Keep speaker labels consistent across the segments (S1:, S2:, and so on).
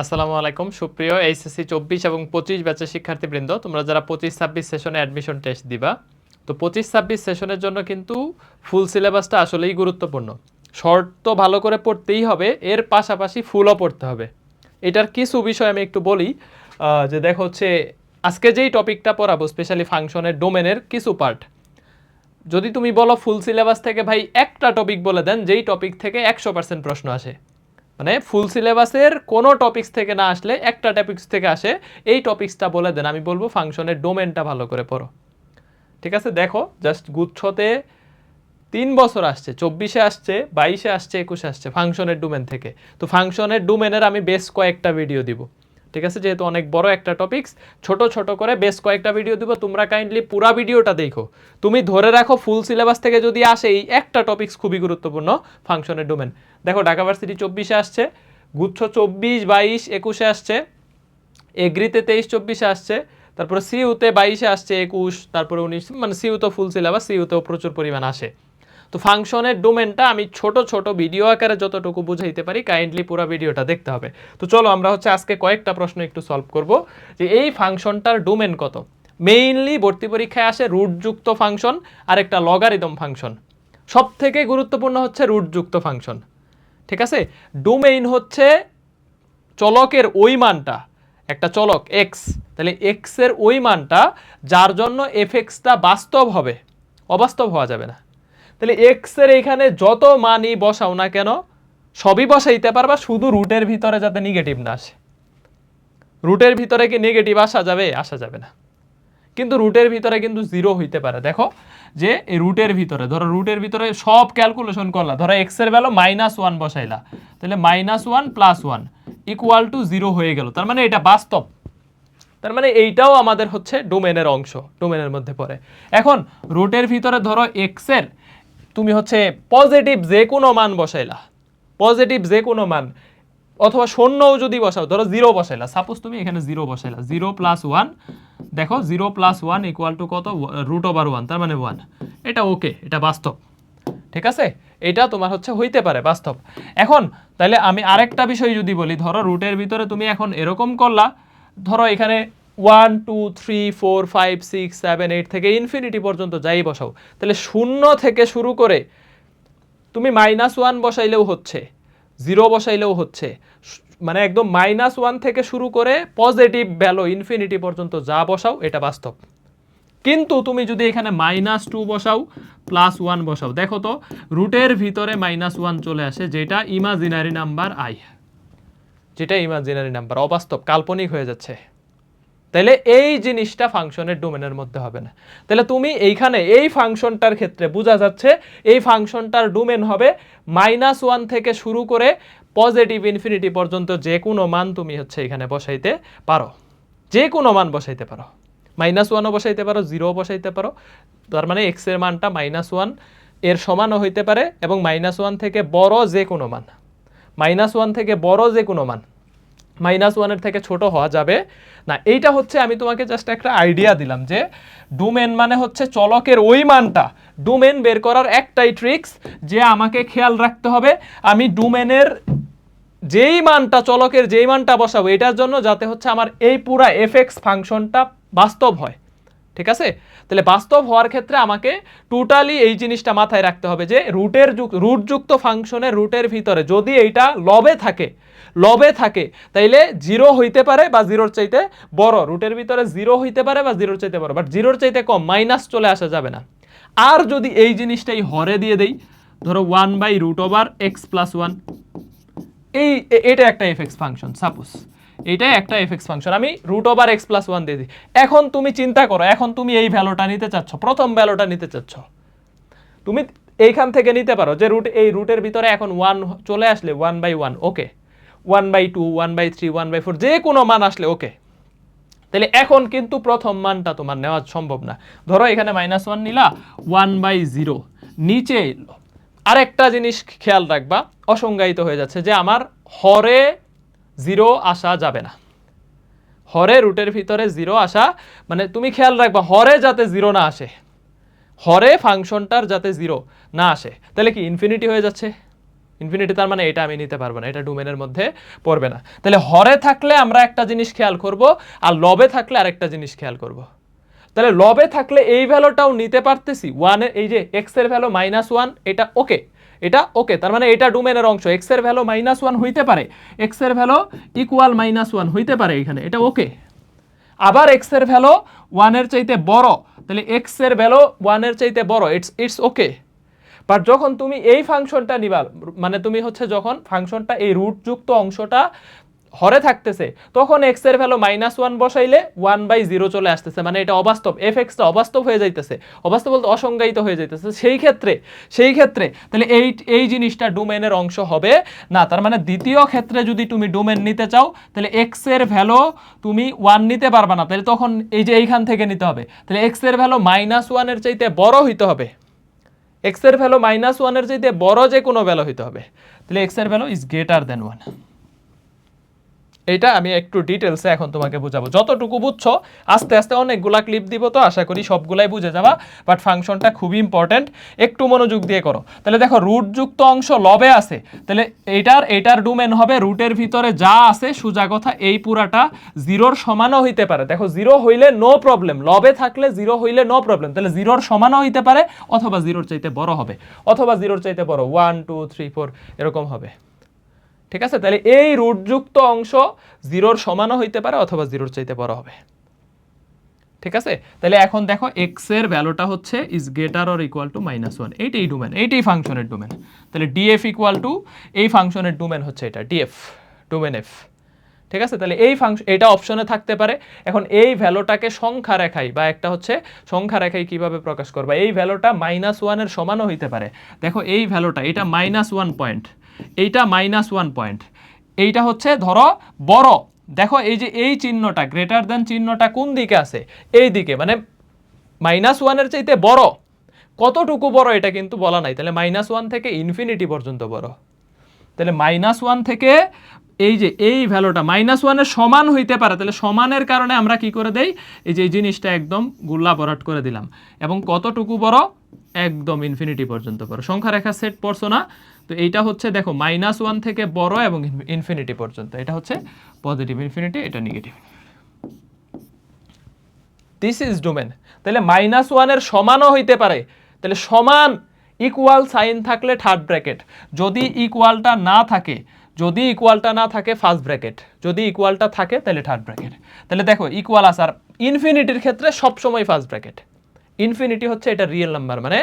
S1: আসসালামু আলাইকুম। সুপ্রিয় এইচএসসি চব্বিশ এবং পঁচিশ ব্যাচের শিক্ষার্থীবৃন্দ, তোমরা যারা পঁচিশ ছাব্বিশ সেশনে অ্যাডমিশন টেস্ট দিবা, তো পঁচিশ ছাব্বিশ সেশনের জন্য কিন্তু ফুল সিলেবাসটা আসলেই গুরুত্বপূর্ণ। শর্ট তো ভালো করে পড়তেই হবে, এর পাশাপাশি ফুলও পড়তে হবে। এটার কিছু বিষয় আমি একটু বলি যে দেখো হচ্ছে, আজকে যেই টপিকটা পড়াবো স্পেশালি ফাংশনের ডোমেনের কিছু পার্ট যদি তুমি বলো ফুল সিলেবাস থেকে ভাই একটা টপিক বলে দেন, যেই টপিক থেকে একশো পার্সেন্ট প্রশ্ন আসে। মানে ফুল সিলেবাসের কোনো টপিক্স থেকে না আসলে একটা টপিক্স থেকে আসে, এই টপিক্সটা বলে দেন। আমি বলব ফাংশনের ডোমেনটা ভালো করে পড়ো। ঠিক আছে? দেখো জাস্ট গুচ্ছতে তিন বছর আসছে, চব্বিশে আসছে, বাইশে আসছে, একুশে আসছে ফাংশনের ডোমেন থেকে। তো ফাংশনের ডোমেনের আমি বেশ কয়েকটা ভিডিও দিব। ঠিক আছে? যেহেতু অনেক বড় একটা টপিকস ছোট ছোট করে বেশ কয়েকটা ভিডিও দিব। তোমরা কাইন্ডলি পুরা ভিডিওটা দেখো। তুমি ধরে রাখো ফুল সিলেবাস থেকে যদি আসে, এই একটা টপিকস খুবই গুরুত্বপূর্ণ ফাংশনের ডোমেন দেখো, ঢাকা ভার্সিটি চব্বিশে আসছে, গুচ্ছ চব্বিশ, বাইশ, একুশে আসছে, এগ্রিতে তেইশ, চব্বিশে আসছে, তারপরে সিউতে বাইশে আসছে, একুশ, তারপরে উনিশ মানে সিউ তো ফুল সিলেবাস সিউতেও প্রচুর পরিমাণ আসে। তো ফাংশনের ডোমেনটা আমি ছোট ছোট ভিডিও আকারে যতটুকু বুঝাইতে পারি কাইন্ডলি পুরো ভিডিওটা দেখতে হবে। তো চলো আমরা হচ্ছে আজকে কয়েকটা প্রশ্ন একটু সলভ করব, যে এই ফাংশনটার ডোমেন কত? মেইনলি ভর্তি পরীক্ষায় আসে রুটযুক্ত ফাংশন আর একটা লগারিদম ফাংশন সব থেকে গুরুত্বপূর্ণ হচ্ছে রুটযুক্ত ফাংশন ঠিক আছে? ডোমেইন হচ্ছে চলকের ওই মানটা, একটা চলক এক্স তাহলে এক্সের ওই মানটা, যার জন্য এফ এক্সটা বাস্তব হবে, অবাস্তব হওয়া যাবে না। তাহলে এক্সের এখানে যত মানই বসাও না কেন, সবই বসাইতে পারবা, শুধু রুটের ভিতরে যাতে নেগেটিভ না আসে। রুটের ভিতরে কি নেগেটিভ আসা যাবে? আসা যাবে না। কিন্তু রুটের ভিতরে কিন্তু জিরো হইতে পারে। দেখো যে এই রুটের ভিতরে, ধরো রুটের ভিতরে সব ক্যালকুলেশন করলা, ধরো এক্সের ভ্যালু মাইনাস ওয়ান বসাইলা, তাহলে minus one plus one equal to zero হয়ে গেল। তার মানে এটা বাস্তব। তার মানে এইটাও আমাদের হচ্ছে ডোমেনের অংশ ডোমেনের মধ্যে পড়ে। এখন রুটের ভিতরে ধরো এক্সের এর তুমি হচ্ছে পজিটিভ যে কোনো মান বসাইলা। পজিটিভ যে কোনো মান। অথবা শূন্যও যদি বসাও, ধরো জিরো বসাইলা। সাপোজ তুমি এখানে জিরো বসাইলা। জিরো প্লাস ওয়ান দেখো zero plus one equal to কত? রুট ওভার ওয়ান তার মানে ওয়ান এটা ওকে এটা বাস্তব। ঠিক আছে? এটা তোমার হচ্ছে হইতে পারে, বাস্তব। এখন তাহলে আমি আরেকটা বিষয় যদি বলি, ধরো রুটের ভিতরে তুমি এখন এরকম করলা, ধরো এখানে one, two, three, four, five, six, seven, eight থেকে ইনফিনিটি পর্যন্ত যাই বসাও। তাহলে শূন্য থেকে শুরু করে তুমি মাইনাস ওয়ান বসাইলেও হচ্ছে, জিরো বসাইলেও হচ্ছে মানে একদম মাইনাস ওয়ান থেকে শুরু করে পজিটিভ ভ্যালু ইনফিনিটি পর্যন্ত যা বসাও এটা বাস্তব। কিন্তু তুমি যদি এখানে মাইনাস টু বসাও, প্লাস ওয়ান বসাও, দেখো তো, রুটের ভিতরে মাইনাস ওয়ান চলে আসে, যেটা ইমাজিনারি নাম্বার আই, যেটা ইমাজিনারি নাম্বার, অবাস্তব, কাল্পনিক হয়ে যাচ্ছে। তাহলে এই জিনিসটা ফাংশনের ডোমেনের মধ্যে হবে না। তাহলে তুমি এইখানে এই ফাংশনটার ক্ষেত্রে বোঝা যাচ্ছে, এই ফাংশনটার ডোমেন হবে মাইনাস ওয়ান থেকে শুরু করে পজিটিভ ইনফিনিটি পর্যন্ত যে কোনো মান তুমি হচ্ছে এখানে বসাইতে পারো। যে কোনো মান বসাইতে পারো। মাইনাস ওয়ানও বসাইতে পারো জিরো বসাইতে পারো। তার মানে এক্সের মানটা মাইনাস ওয়ানের সমানও হইতে পারে এবং মাইনাস ওয়ান থেকে বড় যে কোনো মান। মাইনাস ওয়ান থেকে বড় যে কোনো মান। মাইনাস ওয়ানের থেকে ছোট হওয়া যাবে। না, এইটা হচ্ছে আমি তোমাকে জাস্ট একটা আইডিয়া দিলাম যে ডোমেন মানে হচ্ছে চলকের ওই মানটা। ডোমেন বের করার একটাই ট্রিক্স যে আমাকে খেয়াল রাখতে হবে। আমি ডোমেনের যেই মানটা, চলকের যেই মানটা বসাবো, এটার জন্য যাতে হচ্ছে আমার এই পুরা এফএক্স ফাংশনটা বাস্তব হয়। ঠিক আছে? তাহলে বাস্তব হওয়ার ক্ষেত্রে আমাকে টোটালি এই জিনিসটা মাথায় রাখতে হবে যে রুটের রুটযুক্ত ফাংশনের রুটের ভিতরে যদি এইটা লবে থাকে লবে থাকে, তাইলে জিরো হইতে পারে বা জিরোর চাইতে বড়। রুটের ভিতরে জিরো হইতে পারে বা জিরোর চাইতে বড়। বাট জিরোর চাইতে কম মাইনাস চলে আসা যাবে না। আর যদি এই জিনিসটাই হরে দিয়ে দেই, ধরো one by root over x plus one এই এটা একটা এফএক্স ফাংশন সাপোজ এটাই একটা এফএক্স ফাংশন আমি root over x plus one দিয়ে দিই। এখন তুমি চিন্তা করো, এখন তুমি এই ভ্যালুটা নিতে চাচ্ছ, প্রথম ভ্যালুটা নিতে চাচ্ছ। তুমি এইখান থেকে নিতে পারো যে রুট এই রুটের ভিতরে এখন ওয়ান চলে আসলে one by one okay one by two one by three one by four যে কোনো মান আসলে ওকে তাহলে এখন কিন্তু প্রথম মানটা তোমার নেওয়া সম্ভব না। ধরো এখানে মাইনাস ওয়ান নিলা ওয়ান বাই জিরো নিচে আরেকটা জিনিস খেয়াল রাখবা, অসংজ্ঞায়িত হয়ে যাচ্ছে যে আমার হরে জিরো আসা যাবে না। হরে রুটের ভিতরে জিরো আসা মানে তুমি খেয়াল রাখবা, হরে যাতে জিরো না আসে, হরে ফাংশনটার যাতে জিরো না আসে, তাহলে কি ইনফিনিটি হয়ে যাচ্ছে? ইনফিনিটি তার মানে এটা আমি নিতে পারব না, এটা ডোমেনের মধ্যে পড়বে না। তাহলে হরে থাকলে আমরা একটা জিনিস খেয়াল করব, আর লবে থাকলে আরেকটা জিনিস খেয়াল করব। তাহলে লবে থাকলে এই ভ্যালুটাও নিতে পারতেছি ওয়ানে এই যে এক্সের ভ্যালু মাইনাস ওয়ান এটা ওকে এটা ওকে তার মানে এটা ডোমেনের অংশ। এক্সের ভ্যালু মাইনাস ওয়ান হইতে পারে। এক্সের ভ্যালু ইকুয়াল মাইনাস ওয়ান হইতে পারে এখানে। এটা ওকে আবার এক্সের ভ্যালু ওয়ানের চাইতে বড়। তাহলে এক্সের ভ্যালু ওয়ানের চাইতে বড়। ইটস ইটস ওকে বাট যখন তুমি এই ফাংশনটা নিবা মানে তুমি হচ্ছে যখন ফাংশনটা এই রুটযুক্ত অংশটা হরে থাকতেছে, তখন এক্সের ভ্যালু মাইনাস ওয়ান বসাইলে ওয়ান বাই জিরো চলে আসতেছে মানে এটা অবাস্তব এফ এক্সটা অবাস্তব হয়ে যাইতেছে, অবাস্তব বলতে অসংজ্ঞায়িত হয়ে যাইতেছে। সেই ক্ষেত্রে সেই ক্ষেত্রে, তাহলে এই এই জিনিসটা ডোমেনের অংশ হবে, না, তার মানে দ্বিতীয় ক্ষেত্রে যদি তুমি ডোমেন নিতে চাও, তাহলে এক্সের ভ্যালু তুমি ওয়ান নিতে পারবা না, তাহলে তখন এই যে এইখান থেকে নিতে হবে, তাহলে এক্সের ভ্যালু মাইনাস ওয়ানের চাইতে বড় হইতে হবে। এক্সের ভ্যালু মাইনাস ওয়ানের চাইতে বড় যে কোনো ভ্যালু হইতে হবে, তাহলে এক্সের value is greater than one এটা আমি একটু ডিটেলসে এখন তোমাকে বুঝাবো। যতটুকু বুঝছ, আস্তে আস্তে অনেকগুলা ক্লিপ দিব তো, আশা করি সবগুলাই বুঝে যাবা। বাট ফাংশনটা খুবই ইম্পর্টেন্ট একটু মনোযোগ দিয়ে করো। তাহলে দেখো রুটযুক্ত অংশ লবে আছে। তাহলে এইটার এটার ডোমেন হবে রুটের ভিতরে যা আছে, সুজা কথা এই পুরাটা জিরোর সমানও হইতে পারে। দেখো জিরো হইলে নো প্রবলেম লবে থাকলে জিরো হইলে নো প্রবলেম তাহলে জিরোর সমানও হইতে পারে, অথবা জিরোর চাইতে বড় হবে। অথবা জিরোর চাইতে বড় ওয়ান টু থ্রি ফোর এরকম হবে। ঠিক আছে? তাহলে এই রুটযুক্ত অংশ জিরোর সমানও হইতে পারে অথবা জিরোর চাইতে বড় হবে। ঠিক আছে? তাহলে এখন দেখো এক্সের ভ্যালুটা হচ্ছে is greater or equal to minus one এইটাই ডোমেন এইটাই ফাংশনের ডোমেন তাহলে ডিএফ ইকুয়াল টু এই ফাংশনের ডোমেন হচ্ছে এটা ডিএফ ডোমেন এফ ঠিক আছে? তাহলে এই ফাংশন এটা অপশনে থাকতে পারে। এখন এই ভ্যালুটাকে সংখ্যা রেখাই বা একটা হচ্ছে সংখ্যা রেখাই কীভাবে প্রকাশ করবা? এই ভ্যালুটা মাইনাস ওয়ানের সমানও হইতে পারে। দেখো এই ভ্যালুটা এটা মাইনাস ওয়ান পয়েন্ট এইটা মাইনাস ওয়ান পয়েন্ট এইটা হচ্ছে ধরো বড়। দেখো এই যে এই চিহ্নটা গ্রেটার দেন চিহ্নটা কোন দিকে আছে? এই দিকে মানে মাইনাস ওয়ানের চাইতে বড়। কতটুকু বড় এটা কিন্তু বলা নাই। তাহলে মাইনাস ওয়ান থেকে ইনফিনিটি পর্যন্ত বড়। তাহলে মাইনাস ওয়ান থেকে এই যে এই ভ্যালুটা মাইনাস ওয়ানের সমান হইতে পারে। তাহলে সমানের কারণে আমরা কি করে দেই? এই যে এই জিনিসটা একদম গুল্লা বরাট করে দিলাম। এবং কতটুকু বড়? একদম ইনফিনিটি পর্যন্ত বড় সংখ্যা রেখা সেট পড়ছো না? তো এইটা হচ্ছে দেখো মাইনাস ওয়ান থেকে বড় এবং ইনফিনিটি পর্যন্ত। এটা হচ্ছে পজিটিভ ইনফিনিটি এটা নেগেটিভ দিস ইজ ডোমেন তাহলে মাইনাস ওয়ানের সমানও হইতে পারে। তাহলে সমান ইকুয়াল সাইন থাকলে থার্ড ব্র্যাকেট যদি ইকুয়ালটা না থাকে, যদি ইকুয়ালটা না থাকে ফার্স্ট ব্র্যাকেট যদি ইকুয়ালটা থাকে, তাহলে থার্ড ব্র্যাকেট তাহলে দেখো ইকুয়াল আসার ইনফিনিটির ক্ষেত্রে সবসময় ফার্স্ট ব্র্যাকেট ইনফিনিটি হচ্ছে এটা রিয়েল নাম্বার মানে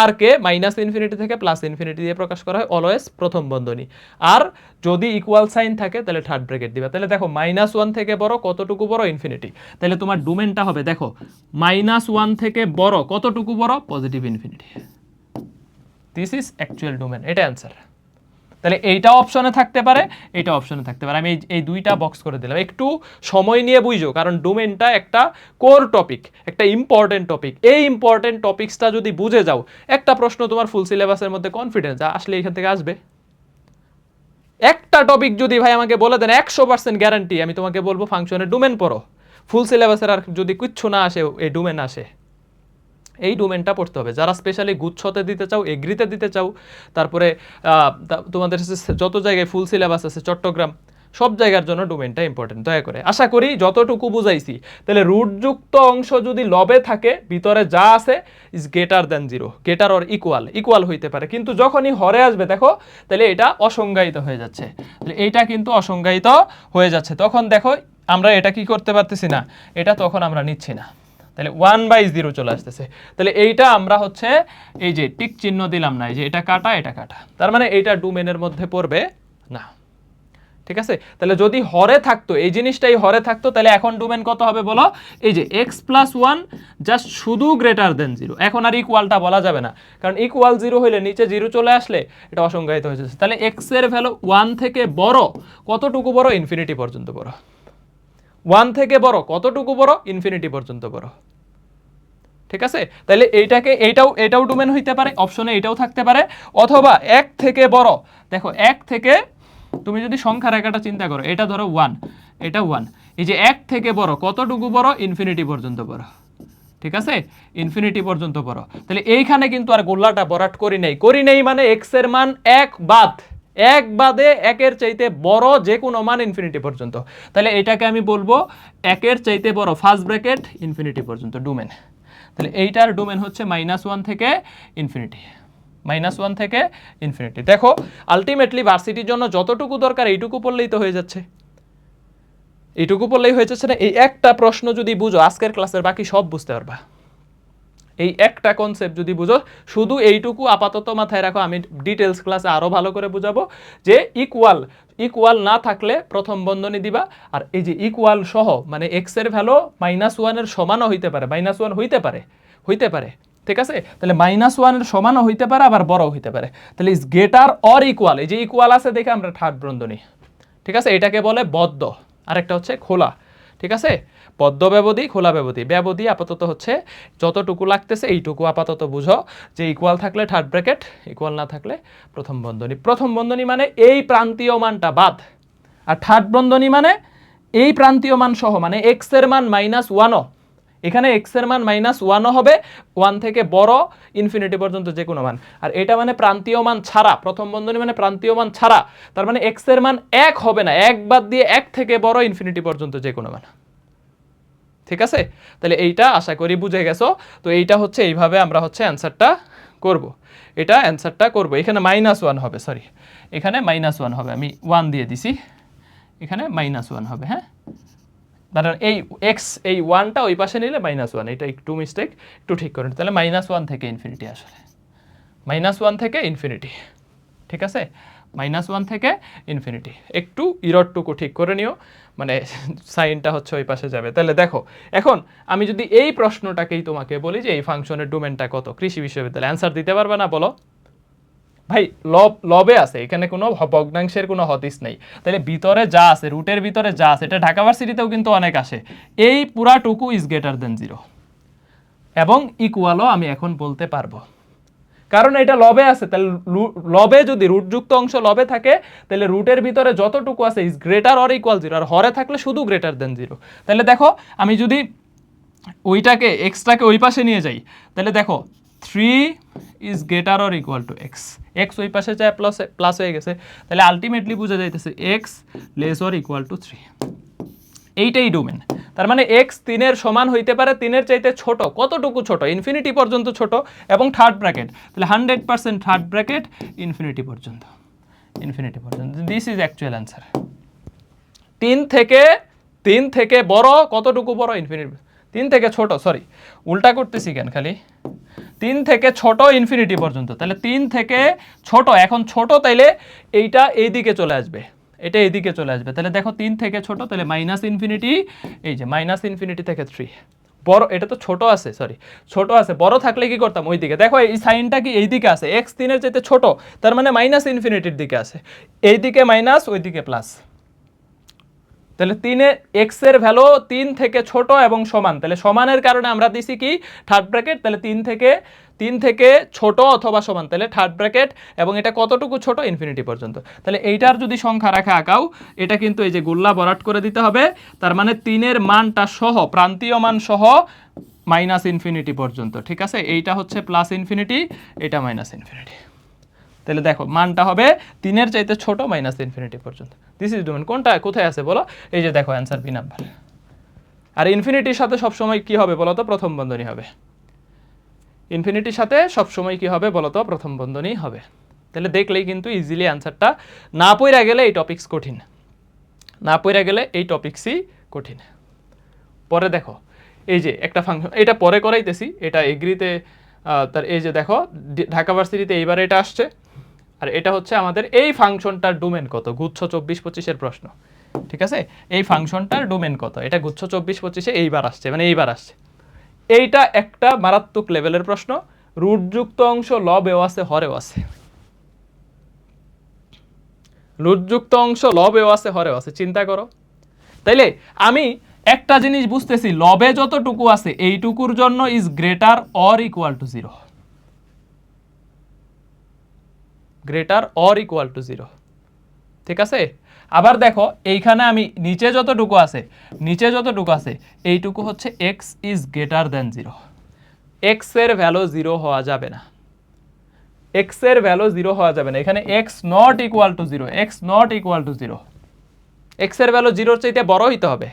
S1: আর কে মাইনাস ইনফিনিটি থেকে প্লাস ইনফিনিটি দিয়ে প্রকাশ করা হয় অলওয়েজ প্রথম বন্ধনী। আর যদি ইকুয়াল সাইন থাকে, তাহলে থার্ড ব্র্যাকেট দিবা। তাহলে দেখো মাইনাস ওয়ান থেকে বড় কতটুকু বড় ইনফিনিটি তাহলে তোমার ডোমেনটা হবে, দেখো মাইনাস ওয়ান থেকে বড় কতটুকু বড়? Positive infinity this is actual domain এটা অ্যান্সার তাহলে এইটা অপশনে থাকতে পারে, এইটা অপশনে থাকতে পারে। আমি এই- দুইটা বক্স করে দিলাম। একটু সময় নিয়ে বুঝো, কারণ ডোমেনটা একটা কোর টপিক একটা ইম্পর্টেন্ট টপিক এই ইম্পর্টেন্ট টপিকসটা যদি বুঝে যাও, একটা প্রশ্ন তোমার ফুল সিলেবাসের মধ্যে কনফিডেন্স আসলে এখান থেকে আসবে। একটা টপিক যদি ভাই আমাকে বলে দেন, একশো পার্সেন্ট গ্যারান্টি আমি তোমাকে বলব ফাংশনের ডোমেন পড়ো। ফুল সিলেবাসের আর যদি কিচ্ছু না আসে, এই ডোমেন আসে। এই ডোমেনটা পড়তে হবে। যারা স্পেশালি গুচ্ছতে দিতে চাও এগ্রিতে দিতে চাও, তারপরে তোমাদের যত জায়গায় ফুল সিলেবাস আছে, চট্টগ্রাম, সব জায়গার জন্য ডোমেনটা ইম্পর্টেন্ট দয়া করে। আশা করি যতটুকু বুঝাইছি, তাহলে রুটযুক্ত অংশ যদি লবে থাকে, ভিতরে যা আছে is greater than zero greater or equal equal হইতে পারে। কিন্তু যখনই হরে আসবে, দেখো, তাহলে এটা অসংজ্ঞায়িত হয়ে যাচ্ছে। এইটা কিন্তু অসংজ্ঞায়িত হয়ে যাচ্ছে। তখন দেখো, আমরা এটা কি করতে পারতেছি না, এটা তখন আমরা নিচ্ছি না। তাহলে ওয়ান বাই জিরো চলে আসতেছে। তাহলে এইটা আমরা হচ্ছে এই যে টিক চিহ্ন দিলাম না, এই যে এটা কাটা এটা কাটা। তার মানে এইটা ডোমেনের মধ্যে পড়বে না। ঠিক আছে? তাহলে যদি হরে থাকতো, এই জিনিসটাই হরে থাকতো, তাহলে এখন ডোমেন কত হবে বলো? এই যে এক্স প্লাস ওয়ান জাস্ট শুধু গ্রেটার দেন জিরো এখন আর ইকুয়ালটা বলা যাবে না। কারণ ইকুয়াল জিরো হলে নিচে জিরো চলে আসলে এটা অসংজ্ঞায়িত হয়ে যাচ্ছে। তাহলে এক্সের ভ্যালু ওয়ান থেকে বড়, কতটুকু বড়? ইনফিনিটি পর্যন্ত বড়। ওয়ান থেকে বড়, কতটুকু বড়? ইনফিনিটি পর্যন্ত বড়। ঠিক আছে? তাহলে এইটাকে এইটাও এটাও ডোমেন হইতে পারে অপশনে এটাও থাকতে পারে। অথবা এক থেকে বড়, দেখো, এক থেকে, তুমি যদি সংখ্যা রেখাটা চিন্তা করো, এটা ধরো ওয়ান এটা ওয়ান এই যে এক থেকে বড়, কতটুকু বড়? ইনফিনিটি পর্যন্ত বড়। ঠিক আছে? ইনফিনিটি পর্যন্ত বড়। তাহলে এইখানে কিন্তু আর গোল্লাটা বরাট করি নেই। করি নেই মানে এক্সের মান এক বাদ। এক বাদে একের চাইতে বড় যে কোনো মান ইনফিনিটি পর্যন্ত। তাহলে এটাকে আমি বলব একের চাইতে বড় ফার্স্ট ব্র্যাকেট ইনফিনিটি পর্যন্ত ডোমেন তাহলে এইটার ডোমেন হচ্ছে মাইনাস ওয়ান থেকে ইনফিনিটি মাইনাস ওয়ান থেকে ইনফিনিটি দেখো আলটিমেটলি ভার্সিটির জন্য যতটুকু দরকার এইটুকু পড়লেই তো হয়ে যাচ্ছে। এইটুকু পড়লেই হয়ে যাচ্ছে না। এই একটা প্রশ্ন যদি বুঝো, আজকের ক্লাসের বাকি সব বুঝতে পারবা। এই একটা কনসেপ্ট যদি বুঝো, শুধু এইটুকু আপাতত মাথায় রাখো, আমি ডিটেলস ক্লাসে আরও ভালো করে বুঝাবো, যে ইকুয়াল ইকুয়াল না থাকলে প্রথম বন্ধনী দিবা, আর এই যে ইকুয়াল সহ মানে এক্সের ভ্যালু মাইনাস ওয়ানের সমানও হইতে পারে মাইনাস ওয়ান হইতে পারে হইতে পারে, ঠিক আছে? তাহলে মাইনাস ওয়ানের সমানও হইতে পারে, আবার বড় হইতে পারে। তাহলে ইজ গেটার অর ইকুয়াল এই যে ইকুয়াল আছে দেখে আমরা থার্ড বন্ধনী, ঠিক আছে? এটাকে বলে বদ্ধ, আরেকটা হচ্ছে খোলা। ঠিক আছে? পদ্ম ব্যবধি, খোলা ব্যবধি। ব্যবধি আপাতত হচ্ছে যতটুকু লাগতেছে এইটুকু। আপাতত বুঝো যে ইকুয়াল থাকলে থার্ড ব্র্যাকেট ইকুয়াল না থাকলে প্রথম বন্ধনী। প্রথম বন্ধনী মানে এই প্রান্তীয় মানটা বাদ। আর থার্ড বন্ধনী মানে এই প্রান্তীয় মান সহ মানে এক্সের মান মাইনাস ওয়ানও এখানে এক্সের মান মাইনাস ওয়ানও হবে ওয়ান থেকে বড় ইনফিনিটি পর্যন্ত যে কোনো মান। আর এটা মানে প্রান্তীয় মান ছাড়া, প্রথম বন্ধনী মানে প্রান্তীয় মান ছাড়া। তার মানে এক্সের মান এক হবে না, এক বাদ দিয়ে এক থেকে বড় ইনফিনিটি পর্যন্ত যে কোনো মান। ঠিক আছে? তাহলে এইটা আশা করি বুঝে গেছো। তো এইটা হচ্ছে এইভাবে আমরা হচ্ছে অ্যান্সারটা করব। এটা অ্যান্সারটা করব। এখানে মাইনাস ওয়ান হবে সরি এখানে মাইনাস ওয়ান হবে। আমি ওয়ান দিয়ে দিছি। এখানে মাইনাস ওয়ান হবে হ্যাঁ? কারণ এই এক্স এই ওয়ানটা ওই পাশে নিলে মাইনাস ওয়ান এটা একটু মিস্টেক একটু ঠিক করেন তাহলে মাইনাস ওয়ান থেকে ইনফিনিটি আসলে। মাইনাস ওয়ান থেকে ইনফিনিটি ঠিক আছে? মাইনাস ওয়ান থেকে ইনফিনিটি একটু ইরটটুকু ঠিক করে নিও মানে সাইনটা হচ্ছে ওই পাশে যাবে। তাহলে দেখো, এখন আমি যদি এই প্রশ্নটাকেই তোমাকে বলি যে এই ফাংশনের ডোমেনটা কত? কৃষি বিশ্ববিদ্যালয় অ্যান্সার দিতে পারবে না, বলো। ভাই, লব, লবে আছে, এখানে কোনো ভগ্নাংশের কোনো হদিস নেই। তাহলে ভিতরে যা আছে, রুটের ভিতরে যা আছে, এটা ঢাকা ভার্সিটিতেও কিন্তু অনেক আসে। এই পুরাটুকু ইজ গ্রেটার দেন জিরো এবং ইকুয়ালও আমি এখন বলতে পারব। কারণ এটা লবে আছে, তাহলে লবে যদি রুটযুক্ত অংশ লবে থাকে, তাহলে রুটের ভিতরে যতটুকু আছে is greater or equal zero আর হরে থাকলে শুধু গ্রেটার দেন জিরো তাহলে দেখো, আমি যদি ওইটাকে এক্সট্রাকে ওই পাশে নিয়ে যাই, তাহলে দেখো three is greater or equal to x x ওই পাশে যায় প্লাস প্লাস হয়ে গেছে। তাহলে আলটিমেটলি বোঝা যাইতেছে x less or equal to three এইটাই ডোমেন তার মানে এক্স তিনের সমান হইতে পারে, তিনের চাইতে ছোট, কতটুকু ছোট? ইনফিনিটি পর্যন্ত ছোট এবং থার্ড ব্র্যাকেট তাহলে hundred percent third bracket infinity পর্যন্ত। ইনফিনিটি পর্যন্ত। দিস ইজ অ্যাকচুয়াল অ্যান্সার তিন থেকে তিন থেকে বড়, কতটুকু বড়? ইনফিনিটি তিন থেকে ছোট সরি উল্টা করতেছি কেন খালি? তিন থেকে ছোট ইনফিনিটি পর্যন্ত। তাহলে তিন থেকে ছোট, এখন ছোট তাইলে এইটা এই দিকে চলে আসবে। এটা এইদিকে চলে আসবে। তাহলে দেখো তিন থেকে ছোট, তাহলে মাইনাস ইনফিনিটি এই যে মাইনাস ইনফিনিটি থেকে থ্রি বড়, এটা তো ছোট আছে সরি ছোট আছে। বড় থাকলে কি করতাম? ওই দিকে দেখো, এই সাইনটা কি এই দিকে আছে? এক্স তিনের চাইতে ছোট, তার মানে মাইনাস ইনফিনিটির দিকে আছে। এই দিকে মাইনাস ওই দিকে প্লাস তাহলে তিনে এক্সের ভ্যালু তিন থেকে ছোট এবং সমান। তাহলে সমানের কারণে আমরা দিছি কি? থার্ড ব্র্যাকেট তাহলে তিন থেকে তিন থেকে ছোট অথবা সমান। তাহলে থার্ড ব্র্যাকেট এবং এটা কতটুকু ছোট? ইনফিনিটি পর্যন্ত। তাহলে এইটার যদি সংখ্যা রাখা আঁকাও, এটা কিন্তু এই যে গোল্লা বরাট করে দিতে হবে। তার মানে তিনের মানটা সহ, প্রান্তীয় মান সহ মাইনাস ইনফিনিটি পর্যন্ত। ঠিক আছে? এইটা হচ্ছে প্লাস ইনফিনিটি এটা মাইনাস ইনফিনিটি তাহলে দেখো, মানটা হবে তিনের চাইতে ছোট মাইনাস ইনফিনিটি পর্যন্ত। দিস ইজ ডোমেন কোনটা, কোথায় আছে বলো? এই যে দেখো অ্যান্সার বি নাম্বার আর ইনফিনিটির সাথে সবসময় কি হবে বলো তো? প্রথম বন্ধনী হবে। ইনফিনিটির সাথে সবসময় কি হবে বলো তো? প্রথম বন্ধনী হবে। তাহলে দেখলেই কিন্তু ইজিলি অ্যান্সারটা না পইরা গেলে এই টপিক্স কঠিন। না পইরা গেলে এই টপিক্সই কঠিন। পরে দেখো, এই যে একটা ফাংশন এটা পরে করাইতেছি, এটা এগ্রিতে তার এই যে দেখো, ঢাকা ভার্সিটিতে এইবার এটা আসছে। আর এটা হচ্ছে আমাদের এই ফাংশনটার ডোমেন কত? গুচ্ছ চব্বিশ পঁচিশের প্রশ্ন। ঠিক আছে? এই ফাংশনটার ডোমেন কত? এটা গুচ্ছ চব্বিশ পঁচিশে এইবার আসছে মানে এইবার আসছে। এইটা একটা মারাত্মক লেভেলের প্রশ্ন। রুটযুক্ত অংশ লবেও আছে হরেও আছে। রুটযুক্ত অংশ লবেও আছে হরেও আছে, চিন্তা করো। তাইলে আমি একটা জিনিস বুঝতেছি, লবে যতটুকু আছে, এইটুকুর জন্য is greater or equal to zero greater or equal to zero ঠিক আছে? আবার দেখো, এইখানে আমি নিচে যতটুকু আছে, নিচে যতটুকু আছে, এইটুকু হচ্ছে x is greater than zero এক্সের ভ্যালু জিরো হওয়া যাবে না। এক্সের ভ্যালু জিরো হওয়া যাবে না। এখানে x not equal to zero x not equal to zero এক্সের ভ্যালু জিরোর চাইতে বড় হইতে হবে।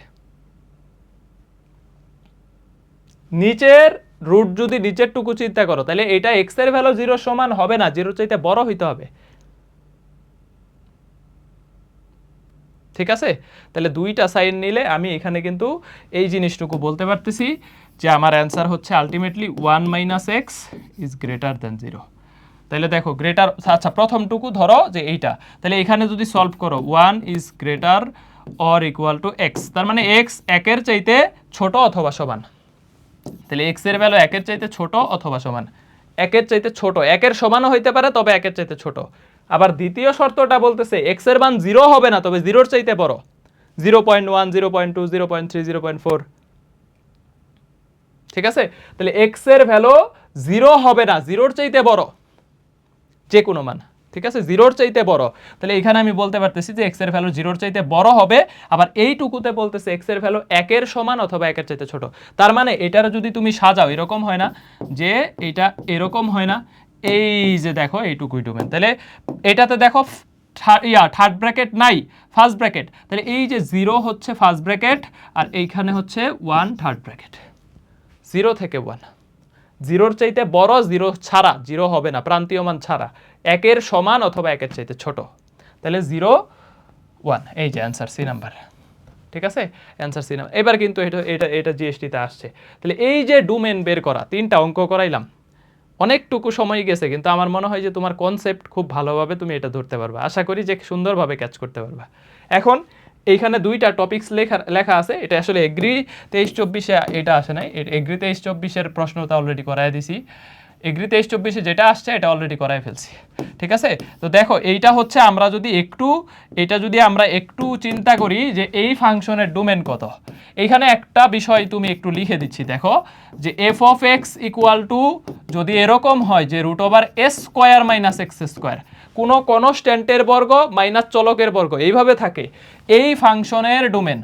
S1: নিচের রুট যদি নিচের টুকু চিন্তা করো, তাহলে এটা এক্সের ভ্যালু জিরো সমান হবে না জিরোর চাইতে বড় হইতে হবে। ঠিক আছে? তাহলে দুইটা সাইন নিলে আমি এখানে কিন্তু এই জিনিসটুকু বলতে পারতেছি যে আমার অ্যান্সার হচ্ছে ultimately one minus x is greater than zero তাহলে দেখো গ্রেটার আচ্ছা প্রথমটুকু ধরো যে এইটা। তাহলে এখানে যদি সলভ করো one is greater or equal to x তার মানে এক্স একের চাইতে ছোট অথবা সমান। তাহলে এক্সের ভ্যালু একের চাইতে ছোট অথবা সমান? একের চাইতে ছোট, একের সমানও হইতে পারে, তবে একের চাইতে ছোট। আবার দ্বিতীয় শর্তটা বলতেছে এক্সের মান জিরো হবে না, তবে জিরোর চাইতে বড়। Zero point one zero point two zero point three zero point four ঠিক আছে? তাহলে এক্সের ভ্যালু জিরো হবে না জিরোর চাইতে বড়। যে কোনো মান। ঠিক আছে? জিরোর চাইতে বড়। তাহলে এখানে আমি বলতে পারতেছি যে এক্সের ভ্যালু জিরোর চাইতে বড় হবে, আবার এইটুকুতে বলতেছে এক্সের ভ্যালু একের সমান অথবা একের চাইতে ছোট। তার মানে এটার যদি তুমি সাজাও, এরকম হয় না যে এটা এরকম হয় না। এই যে দেখো, এইটুকুই ডোমেন তাহলে এটাতে দেখো ইয়া থার্ড ব্র্যাকেট নাই ফার্স্ট ব্র্যাকেট তাহলে এই যে জিরো হচ্ছে ফার্স্ট ব্র্যাকেট আর এইখানে হচ্ছে ওয়ান থার্ড ব্র্যাকেট জিরো থেকে ওয়ান জিরোর চাইতে বড় জিরো ছাড়া জিরো হবে না প্রান্তীয় মান ছাড়া। একের সমান অথবা একের চাইতে ছোট। তাহলে জিরো, ওয়ান। এই যে অ্যান্সার সি নাম্বার ঠিক আছে? অ্যান্সার সি নাম্বার এবার কিন্তু এটা এটা এটা জিএসটিতে আসছে। তাহলে এই যে ডোমেন বের করা, তিনটা অঙ্ক করাইলাম। অনেকটুকু সময় গেছে, কিন্তু আমার মনে হয় যে তোমার কনসেপ্ট খুব ভালোভাবে তুমি এটা ধরতে পারবা। আশা করি যে সুন্দরভাবে ক্যাচ করতে পারবা। এখন এইখানে দুইটা টপিকস লেখা লেখা আছে। এটা আসলে এগ্রি তেইশ চব্বিশে, এটা আসে নাই। এগ্রি তেইশ চব্বিশের প্রশ্নটা অলরেডি করাই দিছি। এগ্রি তেইশ চব্বিশে যেটা আসছে, এটা অলরেডি করাই ফেলছি। ঠিক আছে? তো দেখো, এইটা হচ্ছে আমরা যদি একটু, এটা যদি আমরা একটু চিন্তা করি যে এই ফাংশনের ডোমেন কত। এইখানে একটা বিষয় তুমি একটু লিখে দিচ্ছি, দেখো, যে f of x equal to যদি এরকম হয় যে root over s square minus x square কোনো কনস্ট্যান্টের বর্গ মাইনাস চলকের বর্গ, এইভাবে থাকে। এই ফাংশনের ডোমেন,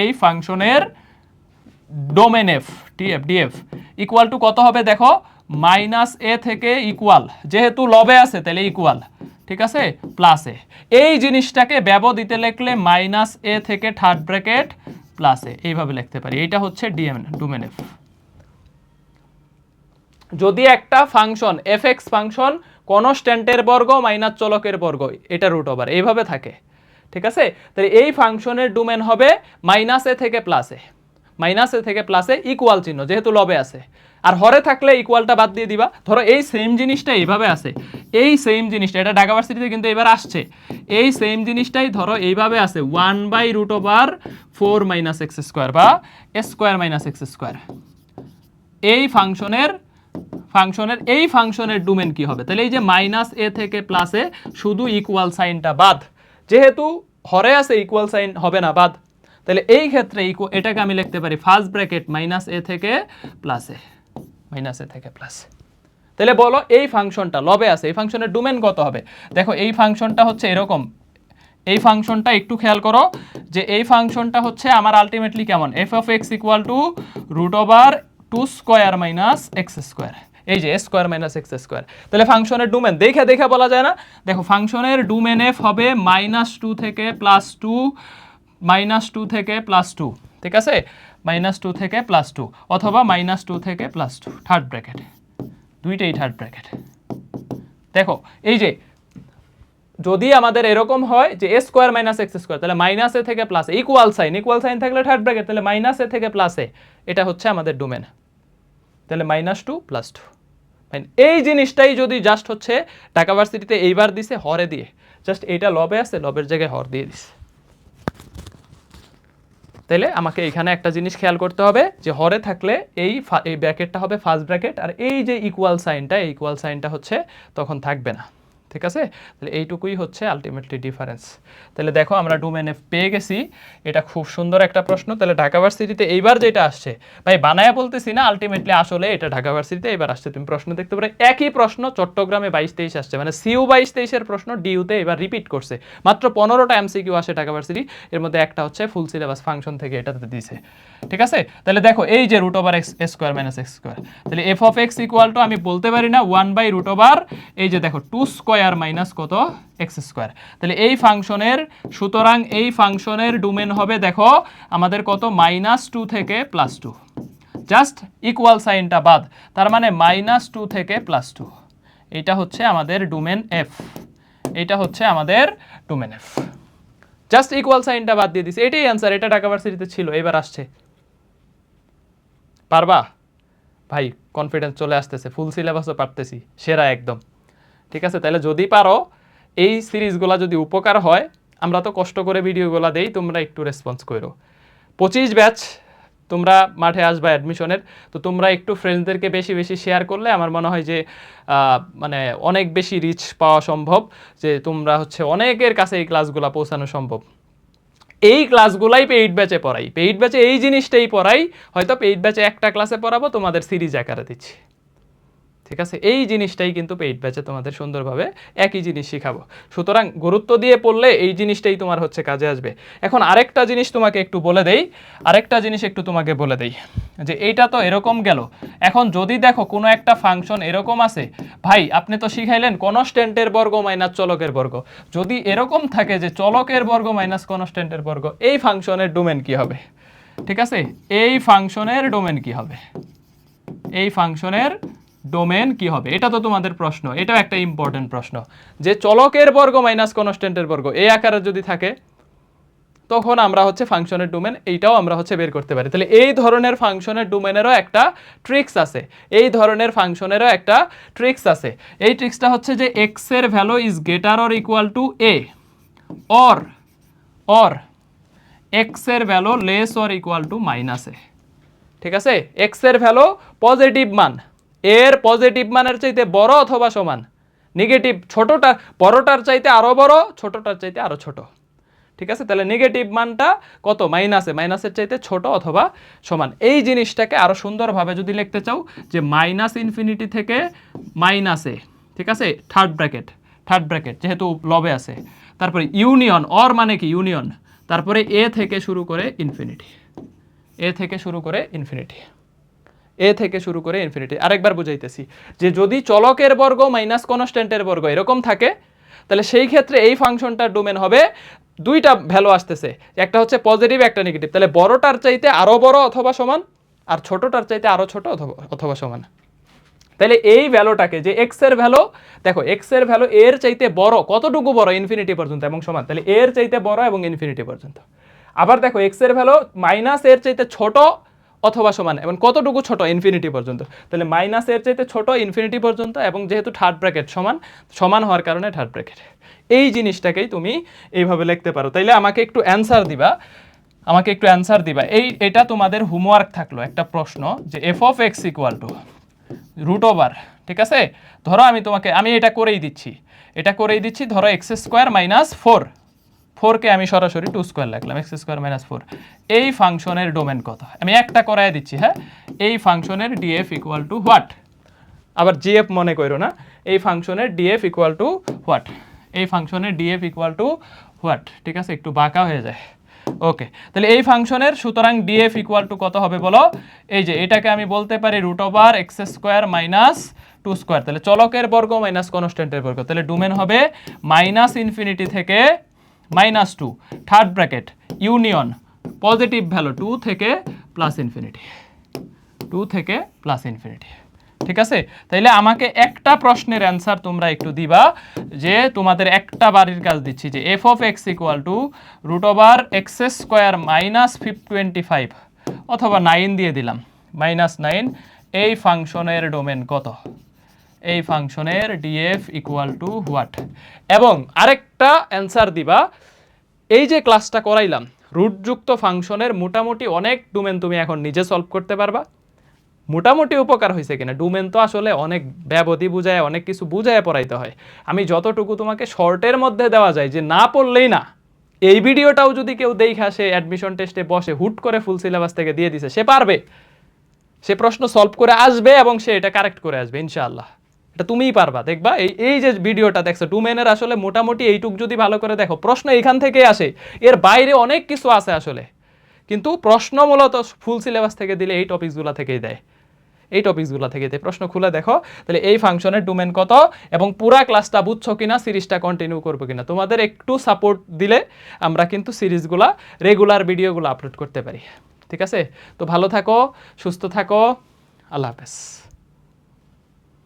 S1: এই ফাংশনের domain f TF DF equal to কত হবে দেখো? মাইনাস এ থেকে ইকুয়াল যেহেতু লবে আছে, তাহলে ইকুয়াল ঠিক আছে? প্লাস এই জিনিসটাকে ব্যব দিতে লিখলে মাইনাস এ থেকে থার্ড ব্র্যাকেট প্লাস এইভাবে লিখতে পারি। এইটা হচ্ছে ডিএম ডোমেন এফ যদি একটা ফাংশন এফ এক্স ফাংশন কনস্ট্যান্টের বর্গ মাইনাস চলকের বর্গ, এটা রুট ওভার এইভাবে থাকে। ঠিক আছে? তাহলে এই ফাংশনের ডোমেন হবে মাইনাস এ থেকে প্লাস মাইনাস থেকে প্লাসে ইকুয়াল চিহ্ন, যেহেতু লবে আছে। আর হরে থাকলে ইকুয়ালটা বাদ দিয়ে দিবা। ধরো এই সেম জিনিসটা এইভাবে আছে। এই সেম জিনিসটা, এটা ঢাকা ভার্সিটিতে কিন্তু এবার আসছে। এই সেম জিনিসটাই ধরো এইভাবে আছে one by root over four minus x square বা স্কোয়ার মাইনাস এক্স স্কোয়ার এই ফাংশনের ফাংশনের, এই ফাংশনের ডোমেন কি হবে? তাহলে এই যে মাইনাস এ থেকে প্লাসে শুধু ইকুয়াল সাইনটা বাদ। যেহেতু হরে আছে ইকুয়াল সাইন হবে না, বাদ। তাহলে এই ক্ষেত্রে এটাকে আমি লিখতে পারি ফার্স্ট ব্র্যাকেট মাইনাস এ থেকে প্লাসে মাইনাস এ থেকে প্লাস তাহলে বলো এই ফাংশনটা লবে আছে, এই ফাংশনের ডোমেন কত হবে? দেখো এই ফাংশনটা হচ্ছে এরকম। এই ফাংশনটা একটু খেয়াল করো যে এই ফাংশনটা হচ্ছে আমার আলটিমেটলি কেমন? F of x equal to root over two square minus x square এই যে স্কোয়ার মাইনাস এক্স স্কোয়ার তাহলে ফাংশনের ডোমেন দেখে দেখে বলা যায় না? দেখো ফাংশনের ডোমেন এফ হবে মাইনাস টু থেকে প্লাস টু মাইনাস টু থেকে প্লাস টু ঠিক আছে? মাইনাস টু থেকে প্লাস টু অথবা মাইনাস টু থেকে প্লাস টু থার্ড ব্র্যাকেট দুইটাই থার্ড ব্র্যাকেট দেখো, এই যে, যদি আমাদের এরকম হয় যে a square minus x square তাহলে মাইনাস এ থেকে plus equal sign equal sign থাকলে থার্ড ব্র্যাকেট তাহলে মাইনাস এ থেকে প্লাসে এটা হচ্ছে আমাদের ডোমেন তাহলে মাইনাস টু প্লাস টু এই জিনিসটাই যদি জাস্ট হচ্ছে ঢাকা ভার্সিটিতে এইবার দিছে, হরে দিয়ে। জাস্ট এইটা লবে আছে, লবের জায়গায় হর দিয়ে দিছে। তাহলে আমাকে এখানে একটা জিনিস খেয়াল করতে হবে যে হরে থাকলে এই এই ব্র্যাকেটটা হবে ফার্স্ট ব্র্যাকেট আর এই যে ইকুয়াল সাইনটা এই ইকুয়াল সাইনটা হচ্ছে তখন থাকবে না। ঠিক আছে? তাহলে এইটুকুই হচ্ছে আলটিমেটলি ডিফারেন্স তাহলে দেখো আমরা ডোমেন পেয়ে গেছি। এটা খুব সুন্দর একটা প্রশ্ন। তাহলে ঢাকা ভার্সিটিতে এইবার যেটা আসছে, ভাই বানায়া বলতেছি না আলটিমেটলি আসলে এটা ঢাকা ভার্সিটিতে এবার আসছে। তুমি প্রশ্ন দেখতে পারো, একই প্রশ্ন চট্টগ্রামে বাইশ তেইশ আসছে। মানে সিউ বাইশ তেইশের প্রশ্ন ডিউতে এবার রিপিট করছে। মাত্র পনেরোটা এমসিকিউ আসে ঢাকা ভার্সিটি। এর মধ্যে একটা হচ্ছে ফুল সিলেবাস ফাংশন থেকে এটাতে দিছে। ঠিক আছে? তাহলে দেখো, এই যে root over x square minus x square তাহলে f of x equal to আমি বলতে পারি না ওয়ান বাই রুট ওভার এই যে দেখো টু স্কোয়ার মাইনাস কত? X square. তাহলে এই ফাংশনের, সুতরাং এই ফাংশনের ডোমেন হবে, দেখো, আমাদের কত? মাইনাস টু থেকে প্লাস টু। জাস্ট ইকুয়াল সাইনটা বাদ। তার মানে মাইনাস টু থেকে প্লাস টু। এইটা হচ্ছে আমাদের ডোমেন এফ। এইটা হচ্ছে আমাদের ডোমেন এফ। জাস্ট ইকুয়াল সাইনটা বাদ দিয়ে দিছি। এটাই অ্যান্সার এটা ঢাকা ভার্সিটিতে ছিল, এবার আসছে। পারবা? ভাই কনফিডেন্স চলে আসতেছে ফুল সিলেবাসও পারতেছি, সেরা একদম। ঠিক আছে? তাহলে যদি পারো, এই সিরিজগুলো যদি উপকার হয়, আমরা তো কষ্ট করে ভিডিওগুলো দেই, তোমরা একটু রেসপন্স করো পঁচিশ ব্যাচ তোমরা মাঠে আসবা অ্যাডমিশনের তো তোমরা একটু ফ্রেন্ডসদেরকে বেশি বেশি শেয়ার করলে আমার মনে হয় যে মানে অনেক বেশি রিচ পাওয়া সম্ভব, যে তোমরা হচ্ছে অনেকের কাছে এই ক্লাসগুলো পৌঁছানো সম্ভব। এই ক্লাসগুলাই পেইড ব্যাচে পড়াই। পেইড ব্যাচে এই জিনিসটাই পড়াই, হয়তো পেইড ব্যাচে একটা ক্লাসে পড়াবো, তোমাদের সিরিজ আকারে দিচ্ছি। ঠিক আছে? এই জিনিসটাই কিন্তু পেইড ব্যাচে তোমাদের সুন্দরভাবে একই জিনিস শিখাবো। সুতরাং গুরুত্ব দিয়ে পড়লে এই জিনিসটাই তোমার হচ্ছে কাজে আসবে। এখন আরেকটা জিনিস তোমাকে একটু বলে দেই, আরেকটা জিনিস একটু তোমাকে বলে দেই, যে এইটা তো এরকম গেল। এখন যদি দেখো কোনো একটা ফাংশন এরকম আছে, ভাই আপনি তো শিখাইলেন কনস্ট্যান্টের বর্গ মাইনাস চলকের বর্গ। যদি এরকম থাকে যে চলকের বর্গ মাইনাস কনস্ট্যান্টের বর্গ, এই ফাংশনের ডোমেন কি হবে? ঠিক আছে? এই ফাংশনের ডোমেন কি হবে? এই ফাংশনের ডোমেন কি হবে? এটা তো তোমাদের প্রশ্ন, এটাও একটা ইম্পর্টেন্ট প্রশ্ন। যে চলকের বর্গ মাইনাস কনস্ট্যান্টের বর্গ, এই আকারে যদি থাকে, তখন আমরা হচ্ছে ফাংশনের ডোমেন এইটাও আমরা হচ্ছে বের করতে পারি। তাহলে এই ধরনের ফাংশনের ডোমেনেরও একটা ট্রিক্স আছে। এই ধরনের ফাংশনেরও একটা ট্রিক্স আছে। এই ট্রিক্সটা হচ্ছে যে এক্সের value is greater or equal to a or or এক্সের value less or equal to minus a ঠিক আছে? এক্সের ভ্যালু পজিটিভ মান। এর পজিটিভ মানের চাইতে বড় অথবা সমান? নেগেটিভ ছোটটা, বড়টার চাইতে আরও বড়, ছোটটার চাইতে আরও ছোট। ঠিক আছে? তাহলে নেগেটিভ মানটা কত? মাইনাসে মাইনাসের চাইতে ছোট অথবা সমান। এই জিনিসটাকে আরও সুন্দরভাবে যদি লিখতে চাও, যে মাইনাস ইনফিনিটি থেকে মাইনাসে ঠিক আছে? থার্ড ব্র্যাকেট থার্ড ব্র্যাকেট যেহেতু লবে আছে। তারপরে ইউনিয়ন অর মানে কি? ইউনিয়ন তারপরে এ থেকে শুরু করে ইনফিনিটি এ থেকে শুরু করে ইনফিনিটি এ থেকে শুরু করে ইনফিনিটি আরেকবার বুঝাইতেছি যে যদি চলকের বর্গ মাইনাস কনস্ট্যান্টের বর্গ এরকম থাকে, তাহলে সেই ক্ষেত্রে এই ফাংশনটার ডোমেন হবে দুইটা ভ্যালু আসতেছে। একটা হচ্ছে পজিটিভ একটা নেগেটিভ তাহলে বড়টার চাইতে আরও বড় অথবা সমান, আর ছোটটার চাইতে আরও ছোট অথবা অথবা সমান। তাহলে এই ভ্যালুটাকে যে এক্সের ভ্যালু দেখো এক্সের ভ্যালু এর চাইতে বড়, কতটুকু বড়? ইনফিনিটি পর্যন্ত এবং সমান। তাহলে এর চাইতে বড় এবং ইনফিনিটি পর্যন্ত। আবার দেখো এক্সের ভ্যালু মাইনাস এর চাইতে ছোট অথবা সমান, এবং কতটুকু ছোট? ইনফিনিটি পর্যন্ত। তাহলে মাইনাস এর চাইতে ছোট ইনফিনিটি পর্যন্ত, এবং যেহেতু থার্ড ব্র্যাকেট সমান সমান হওয়ার কারণে থার্ড ব্র্যাকেট এই জিনিসটাকেই তুমি এইভাবে লিখতে পারো। তাইলে আমাকে একটু অ্যান্সার দিবা। আমাকে একটু অ্যান্সার দিবা। এই, এটা তোমাদের হোমওয়ার্ক থাকল একটা প্রশ্ন যে f of x equal to root over ঠিক আছে? ধরো আমি তোমাকে, আমি এটা করেই দিচ্ছি। এটা করেই দিচ্ছি, ধরো এক্স স্কোয়ার মাইনাস ফোর ফোরকে আমি সরাসরি টু স্কোয়ার লিখলাম এক্স স্কোয়ার মাইনাস ফোর এই ফাংশনের ডোমেন কত? আমি একটা করাই দিচ্ছি হ্যাঁ? এই ফাংশনের d f equal to what আবার জিএফ মনে করো না, এই ফাংশনের ডিএফ ইকুয়াল টু হোয়াট এই ফাংশনের ডিএফ ইকুয়াল টু হোয়াট ঠিক আছে? একটু বাঁকা হয়ে যায়। ওকে তাহলে এই ফাংশনের সুতরাং ডিএফ ইকুয়াল টু কত হবে বলো? এই যে, এটাকে আমি বলতে পারি root over x square minus two square তাহলে চলকের বর্গ মাইনাস কনস্ট্যান্টের বর্গ। তাহলে ডোমেন হবে মাইনাস ইনফিনিটি থেকে minus two, third bracket, union, positive value two থেকে প্লাস ইনফিনিটি, টু থেকে প্লাস ইনফিনিটি। ঠিক আছে? তাইলে আমাকে একটা প্রশ্নের অ্যান্সার তোমরা একটু দিবা, যে তোমাদের একটা বাড়ির কাজ দিচ্ছি, যে f of x equal to root over x square minus ফিফ টোয়েন্টি ফাইভ অথবা নাইন দিয়ে দিলাম। মাইনাস নাইন এই ফাংশনের ডোমেন কত? এই ফাংশনের ডিএফ ইকুয়াল টু হোয়াট এবং আরেকটা অ্যান্সার দিবা, এই যে ক্লাসটা করাইলাম রুটযুক্ত ফাংশনের মোটামুটি অনেক ডোমেন তুমি এখন নিজে সলভ করতে পারবা। মোটামুটি উপকার হয়েছে কিনা? ডুমেন তো আসলে অনেক ব্যবধি বুঝায়, অনেক কিছু বুঝায় পড়াইতে হয়। আমি যতটুকু তোমাকে শর্টের মধ্যে দেওয়া যায়, যে না পড়লেই না, এই ভিডিওটাও যদি কেউ দেখে আসে অ্যাডমিশন টেস্টে বসে, হুট করে ফুল সিলেবাস থেকে দিয়ে দিছে, সে পারবে। সে প্রশ্ন সলভ করে আসবে এবং সে এটা কারেক্ট করে আসবে, ইনশাআল্লাহ। এটা তুমিই পারবা, দেখবা? এই এই যে ভিডিওটা দেখছ ডুমেনের আসলে মোটামুটি এইটুক যদি ভালো করে দেখো, প্রশ্ন এখান থেকে আসে। এর বাইরে অনেক কিছু আছে আসলে। কিন্তু প্রশ্ন মূলত ফুল সিলেবাস থেকে দিলে এই টপিকসগুলো থেকেই দেয়। এই টপিকসগুলো থেকে দেয়। প্রশ্ন খুলে দেখো, তাহলে এই ফাংশনের ডোমেন কত? এবং পুরা ক্লাসটা বুঝছ কিনা সিরিজটা কন্টিনিউ করব কিনা? তোমাদের একটু সাপোর্ট দিলে আমরা কিন্তু সিরিজগুলা রেগুলার ভিডিওগুলো আপলোড করতে পারি। ঠিক আছে? তো ভালো থাকো, সুস্থ থাকো, আল্লাহ হাফেজ।